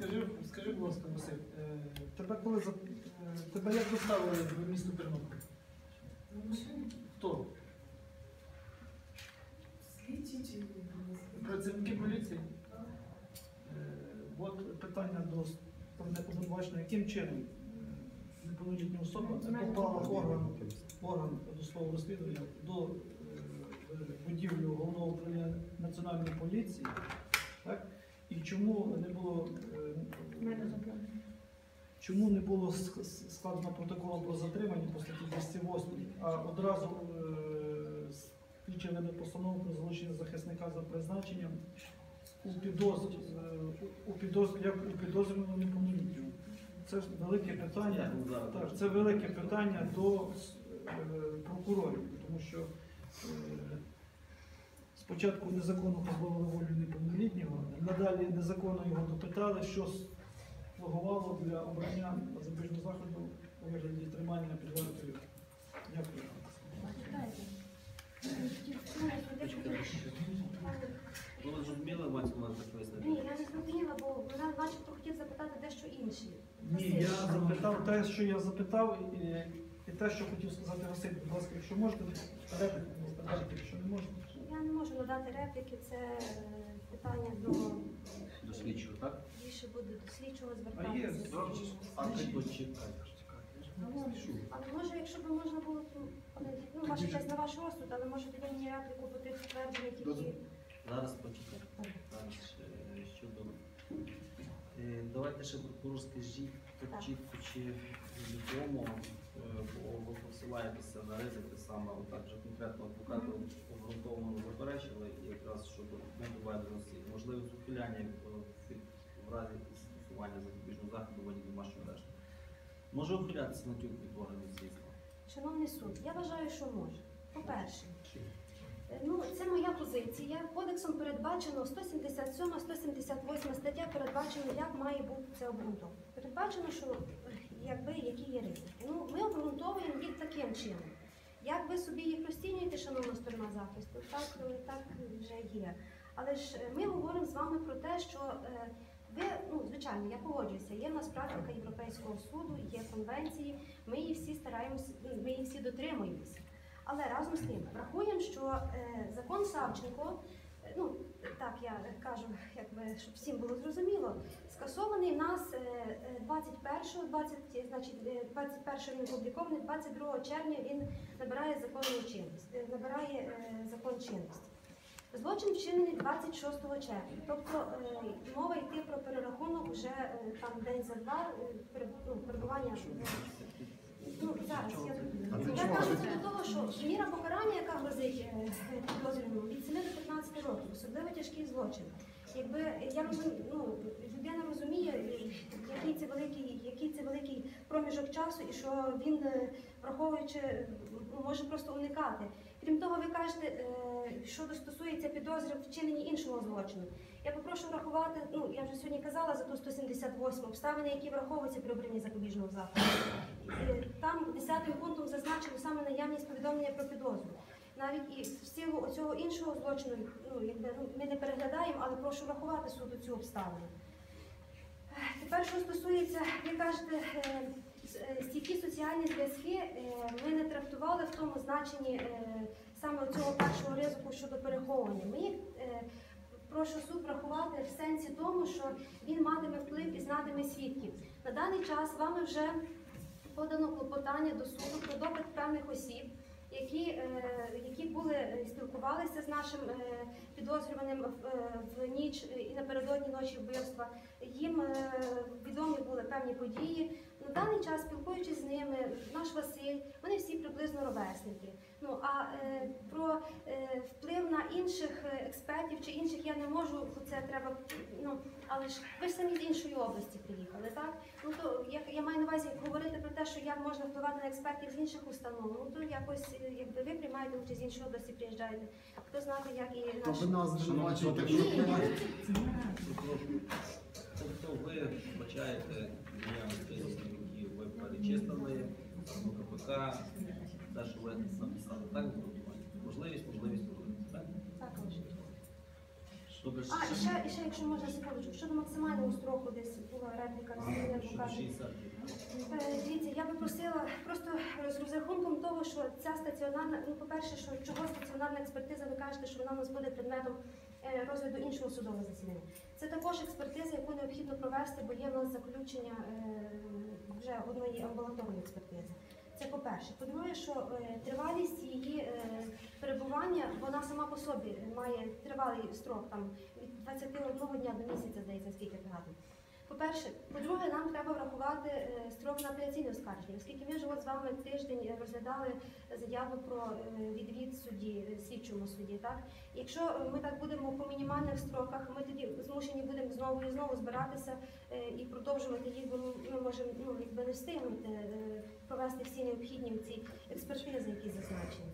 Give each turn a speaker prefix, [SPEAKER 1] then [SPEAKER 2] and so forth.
[SPEAKER 1] Скажи, скажи, будь ласка, Василь, е, тебе коли за- е, тебе як доставили в місто Тернопіль? Хто?
[SPEAKER 2] Слідчі
[SPEAKER 1] Працівники поліції? Е, От питання до обвинуваченого, яким чином неповнолітня особа попала орган, орган досудового розслідування до будівлі головного управління національної поліції, так? І чому не було е, Чому не було складено протоколу про затримання по статті 208, а одразу е, слідчі веде постанову про залучення захисника за призначенням у підозрі, е, у підозрі, як у підозрюваному неповнолітньому? Це ж велике питання. Так, це велике питання до прокурорів, тому що спочатку незаконно позбавили волю неповнолітнього, надалі незаконно його допитали, що слугувало для обрання запобіжного заходу у вигляді тримання під вартою. Дякую.
[SPEAKER 3] Ну, ви зрозуміли, Ванську, так пояснити?
[SPEAKER 4] Ні, я не зрозуміла, бо вона начебто хотів запитати дещо інше.
[SPEAKER 1] Ні, я запитав те, що я запитав, і, і те, що хотів сказати Василь, будь ласка, якщо можете, репліку якщо не можете.
[SPEAKER 4] Я не можу надати репліки, це е, питання до
[SPEAKER 3] До слідчого, так?
[SPEAKER 4] більше буде до слідчого
[SPEAKER 1] А є,
[SPEAKER 4] звертатися.
[SPEAKER 3] А ти почекай.
[SPEAKER 4] Але може, якщо б можна було, то, ну, ваша честь на ваш розсуд, але може тоді мені репліку по тих твердженнях, які...
[SPEAKER 3] Зараз. Зараз е, щодо. Е, Давайте ще прокурор скажіть так
[SPEAKER 4] Так.
[SPEAKER 3] чітко чи відомо, е, бо ви посилаєтеся на ризики саме отак же конкретно адвокати обґрунтовано заперечили і якраз щодо недоведеності, можливість ухиляння від в разі застосування запобіжного заходу в воді домашнього арешту. Може ухилятися на тюк від органів слідства?
[SPEAKER 4] Шановний суд, я вважаю, що може. По-перше, е, ну це моя позиція. Кодексом передбачено 177, 178 стаття передбачено, як має бути це обґрунтовано. Передбачено, що е, якби які є ризики. Ну ми обґрунтовуємо їх таким чином. Як ви собі їх розцінюєте, шановна сторона захисту, так, е, так вже є. Але ж е, ми говоримо з вами про те, що е, ви, ну звичайно, я погоджуюся, є в нас практика Європейського суду, є конвенції, ми її всі стараємося, ну, ми її всі дотримуємося. Але разом з тим врахуємо, що закон Савченко, ну так я кажу, якби щоб всім було зрозуміло, скасований нас е, е, 21, 20, значить, е, 21 він опублікований, 22 червня він набирає законну чинність, е, набирає е, закон чинності. Злочин вчинений 26 червня, тобто е, мова йти про перерахунок вже е, там день за два е, ну, перебування. е, Ну, зараз я, кажу це до того, що міра покарання, яка грозить е, підозрюваному, від 7 до 15 років, особливо тяжкий злочин. Якби я ну, людина розуміє, який це великий, який це великий проміжок часу, і що він, е, враховуючи, може просто уникати. Крім того, ви кажете, е, що стосується підозри в вчиненні іншого злочину. Я попрошу врахувати, ну я вже сьогодні казала за ту 178 обставини, які враховуються при обранні запобіжного заходу. Там 10 пунктом зазначено саме наявність повідомлення про підозру. Навіть і в силу цього іншого злочину, ну якби ну, ми не переглядаємо, але прошу врахувати суду цю обставину. Тепер, що стосується, ви кажете, е, е, стійкі соціальні зв'язки, е, ми не трактували в тому значенні саме цього першого ризику щодо переховування. Ми прошу суд врахувати в сенсі тому, що він матиме вплив і знатиме свідків. На даний час вами вже подано клопотання до суду про допит певних осіб, які, е, які були е, спілкувалися з нашим е, підозрюваним в, ніч і напередодні ночі вбивства. Їм е, відомі були певні події. На даний час, спілкуючись з ними, наш Василь, вони всі приблизно ровесники. Ну а е, про е, вплив на інших е, експертів чи інших я не можу, бо це треба. Ну але ж ви ж самі з іншої області приїхали, так? Ну то я, я маю на увазі говорити про те, що як можна впливати на експертів з інших установ. Ну то якось е, якби ви приймаєте участь з іншої області, приїжджаєте. Хто знати, як і
[SPEAKER 5] То
[SPEAKER 4] наш
[SPEAKER 5] ви нас звинувачуєте,
[SPEAKER 4] Ні.
[SPEAKER 3] Тобто ви вбачаєте діяльність представників, ви перечислили, ну, КПК, те, що ви написали, так? Можливість, можливість, можливість. Так?
[SPEAKER 4] також.
[SPEAKER 3] Тобто
[SPEAKER 4] А, і ще, і ще, якщо можна секундочку, щодо максимального строку, десь була репліка
[SPEAKER 3] 60.
[SPEAKER 4] Е, Дивіться, я би просила просто з розрахунком того, що ця стаціонарна, ну по-перше, що чого стаціонарна експертиза, ви кажете, що вона у нас буде предметом е, розгляду іншого судового засідання. Це також експертиза, яку необхідно провести, бо є в нас заключення е, вже одної амбулаторної експертизи. Це по-перше. По-друге, що е, тривалість її е, перебування, вона сама по собі має тривалий строк там від 21 дня до місяця, здається, скільки пригадую. По-перше, по-друге, нам треба врахувати е, строк на апеляційне оскарження, оскільки ми ж з вами тиждень е, розглядали заяву про е, відвід судді, слідчому суді. Так, якщо ми так будемо по мінімальних строках, ми тоді змушені будемо знову і знову збиратися і продовжувати їх, бо ми- ми можемо ну, якби не встигнути провести всі необхідні ці експертизи, які зазначені.